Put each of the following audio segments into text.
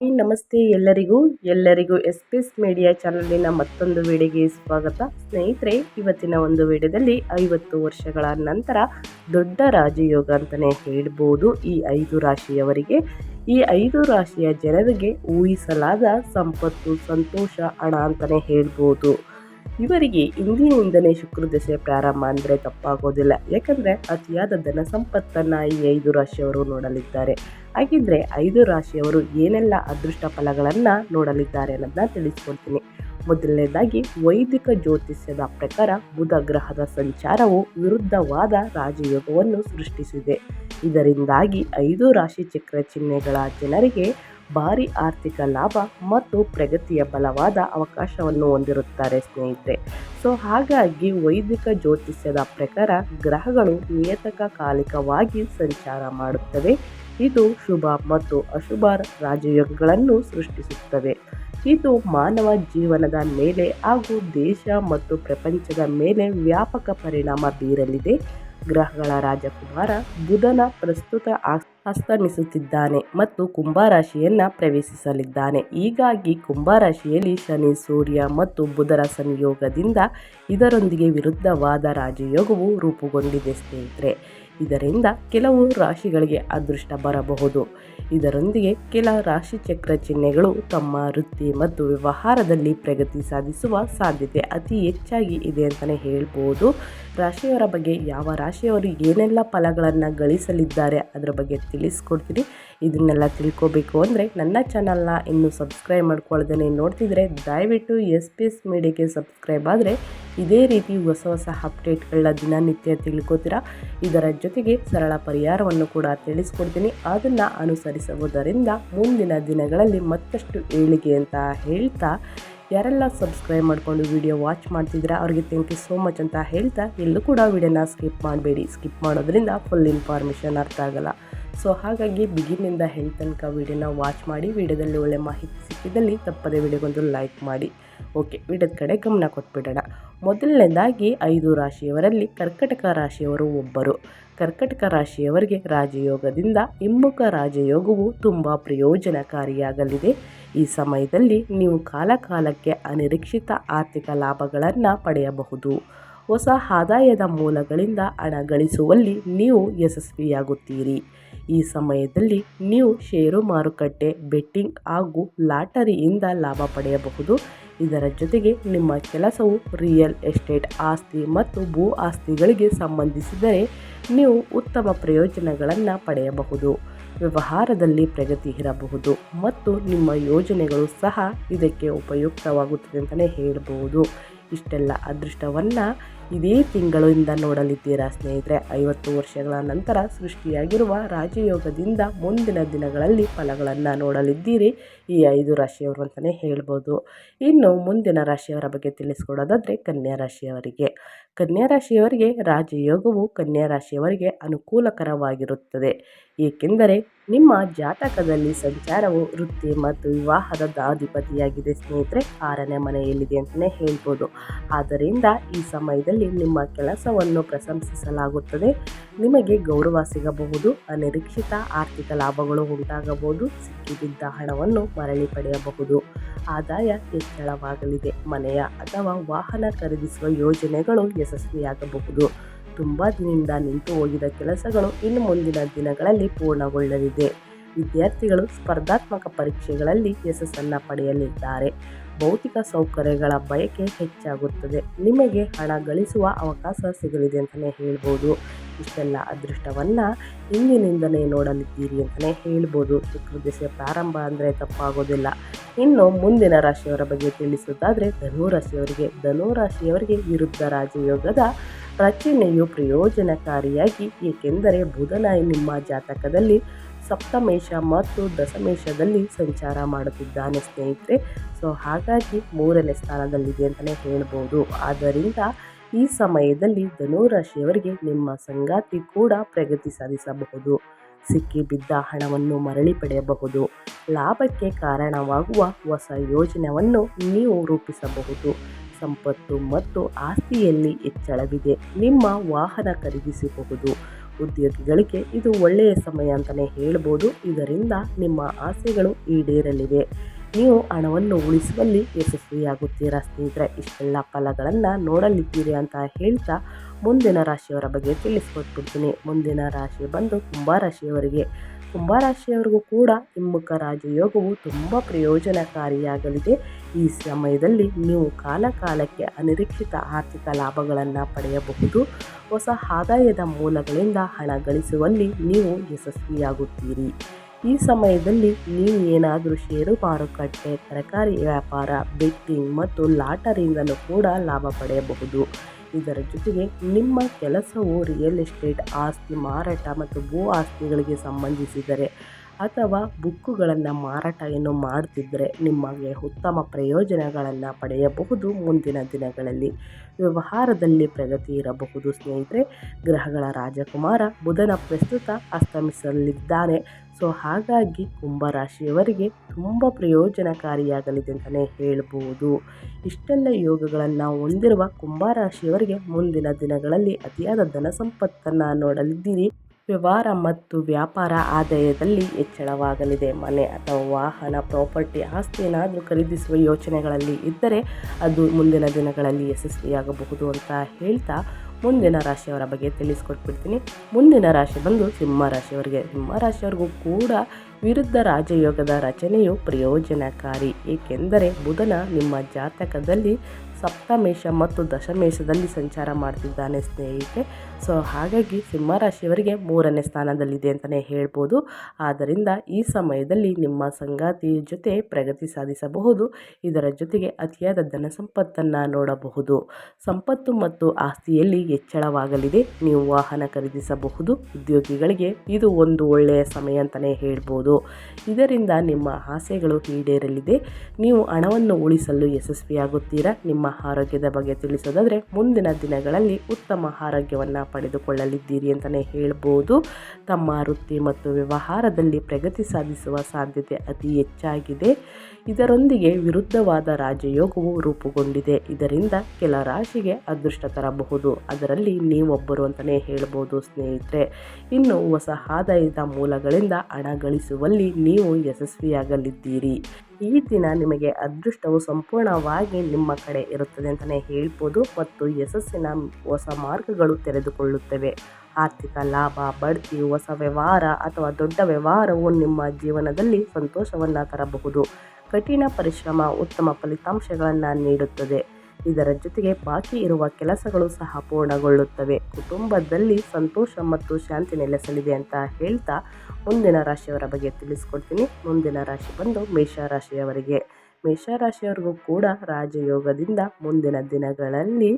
ಈ ನಮಸ್ತೆ ಎಲ್ಲರಿಗೂ ಎಲ್ಲರಿಗೂ ಎಸ್ ಪಿ ಎಸ್ ಮೀಡಿಯಾ ಚಾನಲಿನ ಮತ್ತೊಂದು ವಿಡಿಯೋಗೆ ಸ್ವಾಗತ. ಸ್ನೇಹಿತರೆ, ಇವತ್ತಿನ ಒಂದು ವಿಡಿಯೋದಲ್ಲಿ ಐವತ್ತು ವರ್ಷಗಳ ನಂತರ ದೊಡ್ಡ ರಾಜಯೋಗ ಅಂತಲೇ ಹೇಳ್ಬೋದು ಈ ಐದು ರಾಶಿಯವರಿಗೆ. ಈ ಐದು ರಾಶಿಯ ಜನರಿಗೆ ಊಹಿಸಲಾದ ಸಂಪತ್ತು, ಸಂತೋಷ, ಹಣ ಅಂತಲೇ ಹೇಳ್ಬೋದು. ಇವರಿಗೆ ಇಂದಿನಿಂದಲೇ ಶುಕ್ರ ದಶೆ ಪ್ರಾರಂಭ ಅಂದರೆ ತಪ್ಪಾಗೋದಿಲ್ಲ. ಯಾಕಂದರೆ ಅತಿಯಾದ ಧನ ಸಂಪತ್ತನ್ನು ಈ ಐದು ರಾಶಿಯವರು ನೋಡಲಿದ್ದಾರೆ. ಹಾಗಿದ್ರೆ ಐದು ರಾಶಿಯವರು ಏನೆಲ್ಲ ಅದೃಷ್ಟ ಫಲಗಳನ್ನು ನೋಡಲಿದ್ದಾರೆ ಅನ್ನೋದನ್ನ ತಿಳಿಸ್ಕೊಡ್ತೀನಿ. ಮೊದಲನೇದಾಗಿ ವೈದಿಕ ಜ್ಯೋತಿಷ್ಯದ ಪ್ರಕಾರ ಬುಧ ಗ್ರಹದ ಸಂಚಾರವು ವಿರುದ್ಧವಾದ ರಾಜಯೋಗವನ್ನು ಸೃಷ್ಟಿಸಿದೆ. ಇದರಿಂದಾಗಿ ಐದು ರಾಶಿ ಚಕ್ರ ಚಿಹ್ನೆಗಳ ಜನರಿಗೆ ಭಾರಿ ಆರ್ಥಿಕ ಲಾಭ ಮತ್ತು ಪ್ರಗತಿಯ ಬಲವಾದ ಅವಕಾಶವನ್ನು ಹೊಂದಿರುತ್ತಾರೆ ಸ್ನೇಹಿತರೆ. ಸೊ, ಹಾಗಾಗಿ ವೈದಿಕ ಜ್ಯೋತಿಷ್ಯದ ಪ್ರಕಾರ ಗ್ರಹಗಳು ನಿಯತಕ ಕಾಲಿಕವಾಗಿ ಸಂಚಾರ ಮಾಡುತ್ತವೆ. ಇದು ಶುಭ ಮತ್ತು ಅಶುಭ ರಾಜಯೋಗಗಳನ್ನು ಸೃಷ್ಟಿಸುತ್ತವೆ. ಇದು ಮಾನವ ಜೀವನದ ಮೇಲೆ ಹಾಗೂ ದೇಶ ಮತ್ತು ಪ್ರಪಂಚದ ಮೇಲೆ ವ್ಯಾಪಕ ಪರಿಣಾಮ ಬೀರಲಿದೆ. ಗ್ರಹಗಳ ರಾಜಕುಮಾರ ಬುಧನ ಪ್ರಸ್ತುತ ಅಸ್ತಮಿಸುತ್ತಿದ್ದಾನೆ ಮತ್ತು ಕುಂಭರಾಶಿಯನ್ನ ಪ್ರವೇಶಿಸಲಿದ್ದಾನೆ. ಹೀಗಾಗಿ ಕುಂಭರಾಶಿಯಲ್ಲಿ ಶನಿ, ಸೂರ್ಯ ಮತ್ತು ಬುಧರ ಸಂಯೋಗದಿಂದ ಇದರೊಂದಿಗೆ ವಿರುದ್ಧವಾದ ರಾಜಯೋಗವು ರೂಪುಗೊಂಡಿದೆ ಸ್ನೇಹಿತರೆ. ಇದರಿಂದ ಕೆಲವು ರಾಶಿಗಳಿಗೆ ಅದೃಷ್ಟ ಬರಬಹುದು. ಇದರೊಂದಿಗೆ ಕೆಲ ರಾಶಿ ಚಕ್ರ ಚಿಹ್ನೆಗಳು ತಮ್ಮ ವೃತ್ತಿ ಮತ್ತು ವ್ಯವಹಾರದಲ್ಲಿ ಪ್ರಗತಿ ಸಾಧಿಸುವ ಸಾಧ್ಯತೆ ಅತಿ ಹೆಚ್ಚಾಗಿ ಇದೆ ಅಂತಲೇ ಹೇಳ್ಬೋದು. ರಾಶಿಯವರ ಬಗ್ಗೆ ಯಾವ ರಾಶಿಯವರು ಏನೆಲ್ಲ ಫಲಗಳನ್ನು ಗಳಿಸಲಿದ್ದಾರೆ ಅದರ ಬಗ್ಗೆ ತಿಳಿಸ್ಕೊಡ್ತೀನಿ. ಇದನ್ನೆಲ್ಲ ತಿಳ್ಕೋಬೇಕು ಅಂದರೆ ನನ್ನ ಚಾನಲ್ನ ಇನ್ನೂ ಸಬ್ಸ್ಕ್ರೈಬ್ ಮಾಡ್ಕೊಳ್ದೇ ನೋಡ್ತಿದ್ರೆ ದಯವಿಟ್ಟು ಎಸ್ ಪಿ ಎಸ್ ಮೀಡಿಯಾಗೆ ಸಬ್ಸ್ಕ್ರೈಬ್ ಆದರೆ ಇದೇ ರೀತಿ ಹೊಸ ಹೊಸ ಅಪ್ಡೇಟ್ಗಳನ್ನ ದಿನನಿತ್ಯ ತಿಳ್ಕೊತೀರಾ? ಇದರ ಜೊತೆಗೆ ಸರಳ ಪರಿಹಾರವನ್ನು ಕೂಡ ತಿಳಿಸ್ಕೊಡ್ತೀನಿ. ಅದನ್ನು ಅನುಸರಿಸುವುದರಿಂದ ಮುಂದಿನ ದಿನಗಳಲ್ಲಿ ಮತ್ತಷ್ಟು ಏಳಿಗೆ ಅಂತ ಹೇಳ್ತಾ, ಯಾರೆಲ್ಲ ಸಬ್ಸ್ಕ್ರೈಬ್ ಮಾಡಿಕೊಂಡು ವಿಡಿಯೋ ವಾಚ್ ಮಾಡ್ತಿದ್ದೀರಾ, ಅವ್ರಿಗೆ ಥ್ಯಾಂಕ್ ಯು ಸೋ ಮಚ್ ಅಂತ ಹೇಳ್ತಾ ಎಲ್ಲೂ ಕೂಡ ವಿಡಿಯೋನ ಸ್ಕಿಪ್ ಮಾಡಬೇಡಿ. ಸ್ಕಿಪ್ ಮಾಡೋದ್ರಿಂದ ಫುಲ್ ಇನ್ಫಾರ್ಮೇಷನ್ ಅರ್ಥ ಆಗಲ್ಲ. ಸೊ ಹಾಗಾಗಿ ಬಿಗಿನಿಂದ ಹೆಲ್ತ್ ತನಕ ವಿಡಿಯೋನ ವಾಚ್ ಮಾಡಿ ವಿಡಿಯೋದಲ್ಲಿ ಒಳ್ಳೆ ಮಾಹಿತಿ ಸಿಕ್ಕಿದಲ್ಲಿ ತಪ್ಪದೇ ವಿಡಿಯೋಗೊಂದು ಲೈಕ್ ಮಾಡಿ. ಓಕೆ ವಿಡಿಯೋದ ಕಡೆ ಗಮನ ಕೊಟ್ಬಿಡೋಣ. ಮೊದಲನೇದಾಗಿ ಐದು ರಾಶಿಯವರಲ್ಲಿ ಕರ್ಕಟಕ ರಾಶಿಯವರು ಒಬ್ಬರು. ಕರ್ಕಟಕ ರಾಶಿಯವರಿಗೆ ರಾಜಯೋಗದಿಂದ ಹಿಮ್ಮುಖ ರಾಜಯೋಗವು ತುಂಬ ಪ್ರಯೋಜನಕಾರಿಯಾಗಲಿದೆ. ಈ ಸಮಯದಲ್ಲಿ ನೀವು ಕಾಲಕಾಲಕ್ಕೆ ಅನಿರೀಕ್ಷಿತ ಆರ್ಥಿಕ ಲಾಭಗಳನ್ನು ಪಡೆಯಬಹುದು. ಹೊಸ ಆದಾಯದ ಮೂಲಗಳಿಂದ ಹಣ ಗಳಿಸುವಲ್ಲಿ ನೀವು ಯಶಸ್ವಿಯಾಗುತ್ತೀರಿ. ಈ ಸಮಯದಲ್ಲಿ ನೀವು ಷೇರು ಮಾರುಕಟ್ಟೆ, ಬೆಟ್ಟಿಂಗ್ ಹಾಗೂ ಲಾಟರಿಯಿಂದ ಲಾಭ ಪಡೆಯಬಹುದು. ಇದರ ಜೊತೆಗೆ ನಿಮ್ಮ ಕೆಲಸವು ರಿಯಲ್ ಎಸ್ಟೇಟ್ ಆಸ್ತಿ ಮತ್ತು ಭೂ ಆಸ್ತಿಗಳಿಗೆ ಸಂಬಂಧಿಸಿದರೆ ನೀವು ಉತ್ತಮ ಪ್ರಯೋಜನಗಳನ್ನು ಪಡೆಯಬಹುದು. ವ್ಯವಹಾರದಲ್ಲಿ ಪ್ರಗತಿ ಇರಬಹುದು ಮತ್ತು ನಿಮ್ಮ ಯೋಜನೆಗಳು ಸಹ ಇದಕ್ಕೆ ಉಪಯುಕ್ತವಾಗುತ್ತದೆ ಅಂತಲೇ ಹೇಳಬಹುದು. ಇಷ್ಟೆಲ್ಲ ಅದೃಷ್ಟವನ್ನು ಇದೇ ತಿಂಗಳಿಂದ ನೋಡಲಿದ್ದೀರಾ ಸ್ನೇಹಿತರೆ, ಐವತ್ತು ವರ್ಷಗಳ ನಂತರ ಸೃಷ್ಟಿಯಾಗಿರುವ ರಾಜಯೋಗದಿಂದ ಮುಂದಿನ ದಿನಗಳಲ್ಲಿ ಫಲಗಳನ್ನು ನೋಡಲಿದ್ದೀರಿ. ಈ ಐದು ರಾಶಿಯವರು ಅಂತಲೇ ಹೇಳ್ಬೋದು. ಇನ್ನು ಮುಂದಿನ ರಾಶಿಯವರ ಬಗ್ಗೆ ತಿಳಿಸ್ಕೊಡೋದಾದರೆ ಕನ್ಯಾ ರಾಶಿಯವರಿಗೆ. ಕನ್ಯಾ ರಾಶಿಯವರಿಗೆ ರಾಜಯೋಗವು ಕನ್ಯಾ ರಾಶಿಯವರಿಗೆ ಅನುಕೂಲಕರವಾಗಿರುತ್ತದೆ. ಏಕೆಂದರೆ ನಿಮ್ಮ ಜಾತಕದಲ್ಲಿ ಸಂಚಾರವು ವೃತ್ತಿ ಮತ್ತು ವಿವಾಹದ ದಾಧಿಪತಿಯಾಗಿದೆ ಸ್ನೇಹಿತರೆ. ಆರನೇ ಮನೆಯಲ್ಲಿದೆ ಅಂತಲೇ ಹೇಳ್ಬೋದು. ಆದ್ದರಿಂದ ಈ ಸಮಯದಲ್ಲಿ ನಿಮ್ಮ ಕೆಲಸವನ್ನು ಪ್ರಶಂಸಿಸಲಾಗುತ್ತದೆ. ನಿಮಗೆ ಗೌರವ ಸಿಗಬಹುದು, ಅನಿರೀಕ್ಷಿತ ಆರ್ಥಿಕ ಲಾಭಗಳು ಉಂಟಾಗಬಹುದು ಸಿಕ್ಕಿಬಿದ್ದ ಹಣವನ್ನು ಮರಳಿ ಪಡೆಯಬಹುದು. ಆದಾಯ ಹೆಚ್ಚಳವಾಗಲಿದೆ. ಮನೆಯ ಅಥವಾ ವಾಹನ ಖರೀದಿಸುವ ಯೋಜನೆಗಳು ಯಶಸ್ವಿಯಾಗಬಹುದು. ತುಂಬ ದಿನದಿಂದ ನಿಂತು ಹೋಗಿದ ಕೆಲಸಗಳು ಇನ್ನು ಮುಂದಿನ ದಿನಗಳಲ್ಲಿ ಪೂರ್ಣಗೊಳ್ಳಲಿದೆ. ವಿದ್ಯಾರ್ಥಿಗಳು ಸ್ಪರ್ಧಾತ್ಮಕ ಪರೀಕ್ಷೆಗಳಲ್ಲಿ ಯಶಸ್ಸನ್ನು ಪಡೆಯಲಿದ್ದಾರೆ. ಭೌತಿಕ ಸೌಕರ್ಯಗಳ ಬಯಕೆ ಹೆಚ್ಚಾಗುತ್ತದೆ. ನಿಮಗೆ ಹಣ ಗಳಿಸುವ ಅವಕಾಶ ಸಿಗಲಿದೆ ಅಂತಲೇ ಹೇಳ್ಬೋದು. ಇಷ್ಟೆಲ್ಲ ಅದೃಷ್ಟವನ್ನು ಇಂದಿನಿಂದಲೇ ನೋಡಲಿದ್ದೀರಿ ಅಂತಲೇ ಹೇಳ್ಬೋದು. ಶುಕ್ರ ಪ್ರಾರಂಭ ಅಂದರೆ ತಪ್ಪಾಗೋದಿಲ್ಲ. ಇನ್ನು ಮುಂದಿನ ರಾಶಿಯವರ ಬಗ್ಗೆ ತಿಳಿಸೋದಾದರೆ ಧನುರಾಶಿಯವರಿಗೆ. ಧನುರಾಶಿಯವರಿಗೆ ಧನು ರಾಶಿಯವರಿಗೆ ವಿರುದ್ಧ ರಾಜಯೋಗದ ರಚನೆಯು ಪ್ರಯೋಜನಕಾರಿಯಾಗಿ, ಏಕೆಂದರೆ ಬುಧನ ನಿಮ್ಮ ಜಾತಕದಲ್ಲಿ ಸಪ್ತಮೇಶ ಮತ್ತು ದಶಮೇಶದಲ್ಲಿ ಸಂಚಾರ ಮಾಡುತ್ತಿದ್ದಾನೆ ಸ್ನೇಹಿತರೆ. ಸೊ ಹಾಗಾಗಿ ಮೂರನೇ ಸ್ಥಾನದಲ್ಲಿದೆ ಅಂತಲೇ ಹೇಳ್ಬೋದು. ಆದ್ದರಿಂದ ಈ ಸಮಯದಲ್ಲಿ ಧನುರಾಶಿಯವರಿಗೆ ನಿಮ್ಮ ಸಂಗಾತಿ ಕೂಡ ಪ್ರಗತಿ ಸಾಧಿಸಬಹುದು. ಸಿಕ್ಕಿ ಬಿದ್ದ ಹಣವನ್ನು ಮರಳಿ ಪಡೆಯಬಹುದು. ಲಾಭಕ್ಕೆ ಕಾರಣವಾಗುವ ಹೊಸ ಯೋಜನೆಯನ್ನು ನೀವು ರೂಪಿಸಬಹುದು. ಸಂಪತ್ತು ಮತ್ತು ಆಸ್ತಿಯಲ್ಲಿ ಹೆಚ್ಚಳವಿದೆ. ನಿಮ್ಮ ವಾಹನ ಖರೀದಿಸಬಹುದು. ಉದ್ಯೋಗಿಗಳಿಗೆ ಇದು ಒಳ್ಳೆಯ ಸಮಯ ಅಂತಲೇ ಹೇಳ್ಬೋದು. ಇದರಿಂದ ನಿಮ್ಮ ಆಸೆಗಳು ಈಡೇರಲಿವೆ. ನೀವು ಹಣವನ್ನು ಉಳಿಸುವಲ್ಲಿ ಯಶಸ್ವಿಯಾಗುತ್ತೀರಾ ಸ್ನೇಹಿತರೆ? ಇಷ್ಟೆಲ್ಲ ಫಲಗಳನ್ನು ನೋಡಲಿದ್ದೀರಿ ಅಂತ ಹೇಳ್ತಾ ಮುಂದಿನ ರಾಶಿಯವರ ಬಗ್ಗೆ ತಿಳಿಸ್ಕೊಟ್ಬಿಡ್ತೀನಿ. ಮುಂದಿನ ರಾಶಿ ಬಂದು ಕುಂಭ ರಾಶಿಯವರಿಗೆ. ಕುಂಭ ರಾಶಿಯವರಿಗೂ ಕೂಡ ಹಿಮ್ಮುಖ ರಾಜಯೋಗವು ತುಂಬ ಪ್ರಯೋಜನಕಾರಿಯಾಗಲಿದೆ. ಈ ಸಮಯದಲ್ಲಿ ನೀವು ಕಾಲಕಾಲಕ್ಕೆ ಅನಿರೀಕ್ಷಿತ ಆರ್ಥಿಕ ಲಾಭಗಳನ್ನು ಪಡೆಯಬಹುದು. ಹೊಸ ಆದಾಯದ ಮೂಲಗಳಿಂದ ಹಣ ಗಳಿಸುವಲ್ಲಿ ನೀವು ಯಶಸ್ವಿಯಾಗುತ್ತೀರಿ. ಈ ಸಮಯದಲ್ಲಿ ನೀವು ಏನಾದರೂ ಷೇರು, ಮಾರುಕಟ್ಟೆ, ತರಕಾರಿ ವ್ಯಾಪಾರ ಬೆಟ್ಟಿಂಗ್ ಮತ್ತು ಲಾಟರಿಯಿಂದಲೂ ಕೂಡ ಲಾಭ ಪಡೆಯಬಹುದು. ಇದರ ಜೊತೆಗೆ ನಿಮ್ಮ ಕೆಲಸವು ರಿಯಲ್ ಎಸ್ಟೇಟ್ ಆಸ್ತಿ ಮಾರಾಟ ಮತ್ತು ಭೂ ಆಸ್ತಿಗಳಿಗೆ ಸಂಬಂಧಿಸಿದರೆ ಅಥವಾ ಬುಕ್ಕುಗಳನ್ನು ಮಾರಾಟ ಏನು ಮಾಡ್ತಿದ್ದರೆ ನಿಮಗೆ ಉತ್ತಮ ಪ್ರಯೋಜನಗಳನ್ನು ಪಡೆಯಬಹುದು ಮುಂದಿನ ದಿನಗಳಲ್ಲಿ. ವ್ಯವಹಾರದಲ್ಲಿ ಪ್ರಗತಿ ಇರಬಹುದು ಸ್ನೇಹಿತರೆ. ಗ್ರಹಗಳ ರಾಜಕುಮಾರ ಬುಧನ ಪ್ರಸ್ತುತ ಅಸ್ತಮಿಸಲಿದ್ದಾನೆ. ಸೊ ಹಾಗಾಗಿ ಕುಂಭರಾಶಿಯವರಿಗೆ ತುಂಬ ಪ್ರಯೋಜನಕಾರಿಯಾಗಲಿದೆ ಅಂತಲೇ ಹೇಳ್ಬೋದು. ಇಷ್ಟೆಲ್ಲ ಯೋಗಗಳನ್ನು ಹೊಂದಿರುವ ಕುಂಭರಾಶಿಯವರಿಗೆ ಮುಂದಿನ ದಿನಗಳಲ್ಲಿ ಅತಿಯಾದ ಧನ ಸಂಪತ್ತನ್ನು ನೋಡಲಿದ್ದೀರಿ. ವ್ಯವಹಾರ ಮತ್ತು ವ್ಯಾಪಾರ ಆದಾಯದಲ್ಲಿ ಹೆಚ್ಚಳವಾಗಲಿದೆ. ಮನೆ ಅಥವಾ ವಾಹನ, ಪ್ರಾಪರ್ಟಿ ಆಸ್ತಿ ಏನಾದರೂ ಖರೀದಿಸುವ ಯೋಚನೆಗಳಲ್ಲಿ ಇದ್ದರೆ ಅದು ಮುಂದಿನ ದಿನಗಳಲ್ಲಿ ಯಶಸ್ವಿಯಾಗಬಹುದು ಅಂತ ಹೇಳ್ತಾ ಮುಂದಿನ ರಾಶಿಯವರ ಬಗ್ಗೆ ತಿಳಿಸ್ಕೊಟ್ಬಿಡ್ತೀನಿ. ಮುಂದಿನ ರಾಶಿ ಬಂದು ಸಿಂಹ ರಾಶಿಯವರಿಗೆ. ಸಿಂಹ ರಾಶಿಯವರಿಗೂ ಕೂಡ ವಿರುದ್ಧ ರಾಜಯೋಗದ ರಚನೆಯು ಪ್ರಯೋಜನಕಾರಿ. ಏಕೆಂದರೆ ಬುಧನ ನಿಮ್ಮ ಜಾತಕದಲ್ಲಿ ಸಪ್ತಮೇಷ ಮತ್ತು ದಶಮೇಷದಲ್ಲಿ ಸಂಚಾರ ಮಾಡ್ತಿದ್ದಾನೆ ಸ್ನೇಹಿತೆ. ಸೊ, ಹಾಗಾಗಿ ಸಿಂಹರಾಶಿಯವರಿಗೆ ಮೂರನೇ ಸ್ಥಾನದಲ್ಲಿದೆ ಅಂತಲೇ ಹೇಳ್ಬೋದು. ಆದ್ದರಿಂದ ಈ ಸಮಯದಲ್ಲಿ ನಿಮ್ಮ ಸಂಗಾತಿ ಜೊತೆ ಪ್ರಗತಿ ಸಾಧಿಸಬಹುದು. ಇದರ ಜೊತೆಗೆ ಅತಿಯಾದ ಧನ ಸಂಪತ್ತನ್ನು ನೋಡಬಹುದು. ಸಂಪತ್ತು ಮತ್ತು ಆಸ್ತಿಯಲ್ಲಿ ಹೆಚ್ಚಳವಾಗಲಿದೆ. ನೀವು ವಾಹನ ಖರೀದಿಸಬಹುದು. ಉದ್ಯೋಗಿಗಳಿಗೆ ಇದು ಒಂದು ಒಳ್ಳೆಯ ಸಮಯ ಅಂತಲೇ ಹೇಳ್ಬೋದು. ಇದರಿಂದ ನಿಮ್ಮ ಆಸೆಗಳು ಈಡೇರಲಿದೆ. ನೀವು ಹಣವನ್ನು ಉಳಿಸಲು ಯಶಸ್ವಿಯಾಗುತ್ತೀರಾ? ನಿಮ್ಮ ಆರೋಗ್ಯದ ಬಗ್ಗೆ ತಿಳಿಸೋದಾದರೆ ಮುಂದಿನ ದಿನಗಳಲ್ಲಿ ಉತ್ತಮ ಆರೋಗ್ಯವನ್ನು ಪಡೆದುಕೊಳ್ಳಲಿದ್ದೀರಿ ಅಂತಲೇ ಹೇಳ್ಬೋದು. ತಮ್ಮ ವೃತ್ತಿ ಮತ್ತು ವ್ಯವಹಾರದಲ್ಲಿ ಪ್ರಗತಿ ಸಾಧಿಸುವ ಸಾಧ್ಯತೆ ಅತಿ ಹೆಚ್ಚಾಗಿದೆ. ಇದರೊಂದಿಗೆ ವಿರುದ್ಧವಾದ ರಾಜಯೋಗವು ರೂಪುಗೊಂಡಿದೆ. ಇದರಿಂದ ಕೆಲ ರಾಶಿಗೆ ಅದೃಷ್ಟ ತರಬಹುದು. ಅದರಲ್ಲಿ ನೀವೊಬ್ಬರು ಅಂತಲೇ ಹೇಳ್ಬೋದು ಸ್ನೇಹಿತರೆ. ಇನ್ನು ಹೊಸ ಆದಾಯದ ಮೂಲಗಳಿಂದ ಹಣ ಗಳಿಸುವಲ್ಲಿ ನೀವು ಯಶಸ್ವಿಯಾಗಲಿದ್ದೀರಿ. ಈ ದಿನ ನಿಮಗೆ ಅದೃಷ್ಟವು ಸಂಪೂರ್ಣವಾಗಿ ನಿಮ್ಮ ಕಡೆ ಇರುತ್ತದೆ ಅಂತಲೇ ಹೇಳ್ಬೋದು ಮತ್ತು ಯಶಸ್ಸಿನ ಹೊಸ ಮಾರ್ಗಗಳು ತೆರೆದುಕೊಳ್ಳುತ್ತವೆ. ಆರ್ಥಿಕ ಲಾಭ, ಬಡ್ತಿ, ಹೊಸ ವ್ಯವಹಾರ ಅಥವಾ ದೊಡ್ಡ ವ್ಯವಹಾರವು ನಿಮ್ಮ ಜೀವನದಲ್ಲಿ ಸಂತೋಷವನ್ನು ತರಬಹುದು. ಕಠಿಣ ಪರಿಶ್ರಮ ಉತ್ತಮ ಫಲಿತಾಂಶಗಳನ್ನು ನೀಡುತ್ತದೆ. ಇದರ ಜೊತೆಗೆ ಬಾಕಿ ಇರುವ ಕೆಲಸಗಳು ಸಹ ಪೂರ್ಣಗೊಳ್ಳುತ್ತವೆ. ಕುಟುಂಬದಲ್ಲಿ ಸಂತೋಷ ಮತ್ತು ಶಾಂತಿ ನೆಲೆಸಲಿದೆ ಅಂತ ಹೇಳ್ತಾ ಮುಂದಿನ ರಾಶಿಯವರ ಬಗ್ಗೆ ತಿಳಿಸ್ಕೊಡ್ತೀನಿ. ಮುಂದಿನ ರಾಶಿ ಬಂದು ಮೇಷರಾಶಿಯವರಿಗೆ ಮೇಷರಾಶಿಯವರಿಗೂ ಕೂಡ ರಾಜಯೋಗದಿಂದ ಮುಂದಿನ ದಿನಗಳಲ್ಲಿ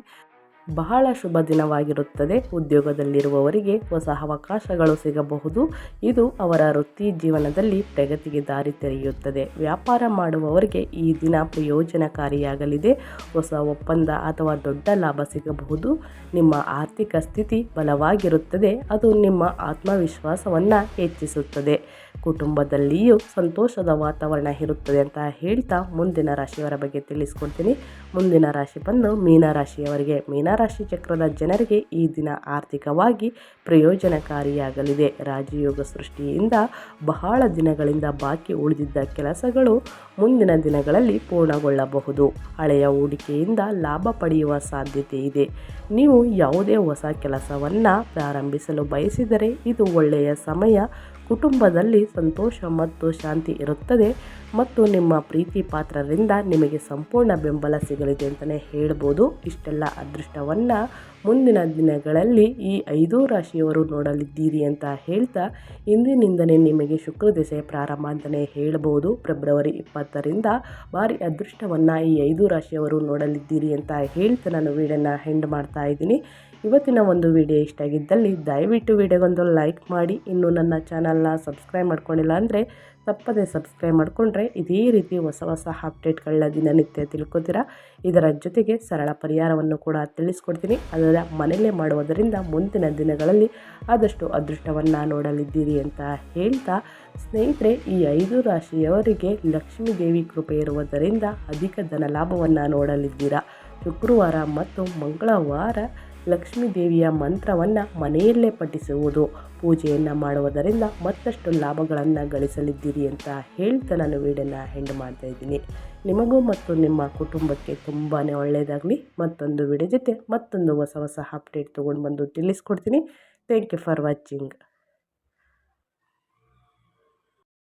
ಬಹಳ ಶುಭ ದಿನವಾಗಿರುತ್ತದೆ. ಉದ್ಯೋಗದಲ್ಲಿರುವವರಿಗೆ ಹೊಸ ಅವಕಾಶಗಳು ಸಿಗಬಹುದು. ಇದು ಅವರ ವೃತ್ತಿ ಜೀವನದಲ್ಲಿ ಪ್ರಗತಿಗೆ ದಾರಿ ತೆರೆಯುತ್ತದೆ. ವ್ಯಾಪಾರ ಮಾಡುವವರಿಗೆ ಈ ದಿನ ಪ್ರಯೋಜನಕಾರಿಯಾಗಲಿದೆ. ಹೊಸ ಒಪ್ಪಂದ ಅಥವಾ ದೊಡ್ಡ ಲಾಭ ಸಿಗಬಹುದು. ನಿಮ್ಮ ಆರ್ಥಿಕ ಸ್ಥಿತಿ ಬಲವಾಗಿರುತ್ತದೆ. ಅದು ನಿಮ್ಮ ಆತ್ಮವಿಶ್ವಾಸವನ್ನು ಹೆಚ್ಚಿಸುತ್ತದೆ. ಕುಟುಂಬದಲ್ಲಿಯೂ ಸಂತೋಷದ ವಾತಾವರಣ ಇರುತ್ತದೆ ಅಂತ ಹೇಳ್ತಾ ಮುಂದಿನ ರಾಶಿಯವರ ಬಗ್ಗೆ ತಿಳಿಸ್ಕೊಡ್ತೀನಿ. ಮುಂದಿನ ರಾಶಿ ಬಂದು ಮೀನರಾಶಿಯವರಿಗೆ, ಮೀನರಾಶಿ ಚಕ್ರದ ಜನರಿಗೆ ಈ ದಿನ ಆರ್ಥಿಕವಾಗಿ ಪ್ರಯೋಜನಕಾರಿಯಾಗಲಿದೆ. ರಾಜಯೋಗ ಸೃಷ್ಟಿಯಿಂದ ಬಹಳ ದಿನಗಳಿಂದ ಬಾಕಿ ಉಳಿದಿದ್ದ ಕೆಲಸಗಳು ಮುಂದಿನ ದಿನಗಳಲ್ಲಿ ಪೂರ್ಣಗೊಳ್ಳಬಹುದು. ಹಳೆಯ ಹೂಡಿಕೆಯಿಂದ ಲಾಭ ಪಡೆಯುವ ಸಾಧ್ಯತೆ ಇದೆ. ನೀವು ಯಾವುದೇ ಹೊಸ ಕೆಲಸವನ್ನು ಪ್ರಾರಂಭಿಸಲು ಬಯಸಿದರೆ ಇದು ಒಳ್ಳೆಯ ಸಮಯ. ಕುಟುಂಬದಲ್ಲಿ ಸಂತೋಷ ಮತ್ತು ಶಾಂತಿ ಇರುತ್ತದೆ ಮತ್ತು ನಿಮ್ಮ ಪ್ರೀತಿ ಪಾತ್ರರಿಂದ ನಿಮಗೆ ಸಂಪೂರ್ಣ ಬೆಂಬಲ ಸಿಗಲಿದೆ ಅಂತಲೇ ಹೇಳ್ಬೋದು. ಇಷ್ಟೆಲ್ಲ ಅದೃಷ್ಟವನ್ನು ಮುಂದಿನ ದಿನಗಳಲ್ಲಿ ಈ ಐದೂ ರಾಶಿಯವರು ನೋಡಲಿದ್ದೀರಿ ಅಂತ ಹೇಳ್ತಾ ಇಂದಿನಿಂದಲೇ ನಿಮಗೆ ಶುಕ್ರ ದಿಸೆ ಪ್ರಾರಂಭ ಅಂತಲೇ ಹೇಳ್ಬೋದು. ಫೆಬ್ರವರಿ ಇಪ್ಪತ್ತರಿಂದ ಭಾರಿ ಅದೃಷ್ಟವನ್ನು ಈ ಐದು ರಾಶಿಯವರು ನೋಡಲಿದ್ದೀರಿ ಅಂತ ಹೇಳ್ತಾ ನಾನು ವೀಡಿಯೋನ ಹೆಂಡ್ ಮಾಡ್ತಾ ಇದ್ದೀನಿ. ಇವತ್ತಿನ ಒಂದು ವಿಡಿಯೋ ಇಷ್ಟ ಆಗಿದ್ದಲ್ಲಿ ದಯವಿಟ್ಟು ವಿಡಿಯೋಗೊಂದು ಲೈಕ್ ಮಾಡಿ. ಇನ್ನು ನನ್ನ ಚಾನಲ್ನ ಸಬ್ಸ್ಕ್ರೈಬ್ ಮಾಡ್ಕೊಂಡಿಲ್ಲ ಅಂದರೆ ತಪ್ಪದೆ ಸಬ್ಸ್ಕ್ರೈಬ್ ಮಾಡಿಕೊಂಡ್ರೆ ಇದೇ ರೀತಿ ಹೊಸ ಹೊಸ ಅಪ್ಡೇಟ್ಗಳನ್ನ ದಿನನಿತ್ಯ ತಿಳ್ಕೊತೀರಾ. ಇದರ ಜೊತೆಗೆ ಸರಳ ಪರಿಹಾರವನ್ನು ಕೂಡ ತಿಳಿಸ್ಕೊಡ್ತೀನಿ. ಅದರ ಮನೆಯಲ್ಲೇ ಮಾಡುವುದರಿಂದ ಮುಂದಿನ ದಿನಗಳಲ್ಲಿ ಆದಷ್ಟು ಅದೃಷ್ಟವನ್ನು ನೋಡಲಿದ್ದೀರಿ ಅಂತ ಹೇಳ್ತಾ, ಸ್ನೇಹಿತರೆ, ಈ ಐದು ರಾಶಿಯವರಿಗೆ ಲಕ್ಷ್ಮೀ ದೇವಿ ಕೃಪೆ ಇರುವುದರಿಂದ ಅಧಿಕ ಧನ ಲಾಭವನ್ನು ನೋಡಲಿದ್ದೀರಾ. ಶುಕ್ರವಾರ ಮತ್ತು ಮಂಗಳವಾರ ಲಕ್ಷ್ಮೀ ದೇವಿಯ ಮಂತ್ರವನ್ನು ಮನೆಯಲ್ಲೇ ಪಠಿಸುವುದು. ಪೂಜೆಯನ್ನು ಮಾಡುವುದರಿಂದ ಮತ್ತಷ್ಟು ಲಾಭಗಳನ್ನು ಗಳಿಸಲಿದ್ದೀರಿ ಅಂತ ಹೇಳ್ತಾ ನಾನು ವೀಡಿಯೋನ ಹೆಂಡ್ ಮಾಡ್ತಾ ಇದ್ದೀನಿ. ನಿಮಗೂ ಮತ್ತು ನಿಮ್ಮ ಕುಟುಂಬಕ್ಕೆ ತುಂಬಾ ಒಳ್ಳೆಯದಾಗಲಿ ಮತ್ತೊಂದು ವಿಡಿಯೋ ಜೊತೆ ಮತ್ತೊಂದು ಹೊಸ ಹೊಸ ಅಪ್ಡೇಟ್ ತೊಗೊಂಡು ಬಂದು ತಿಳಿಸ್ಕೊಡ್ತೀನಿ. Thank you for watching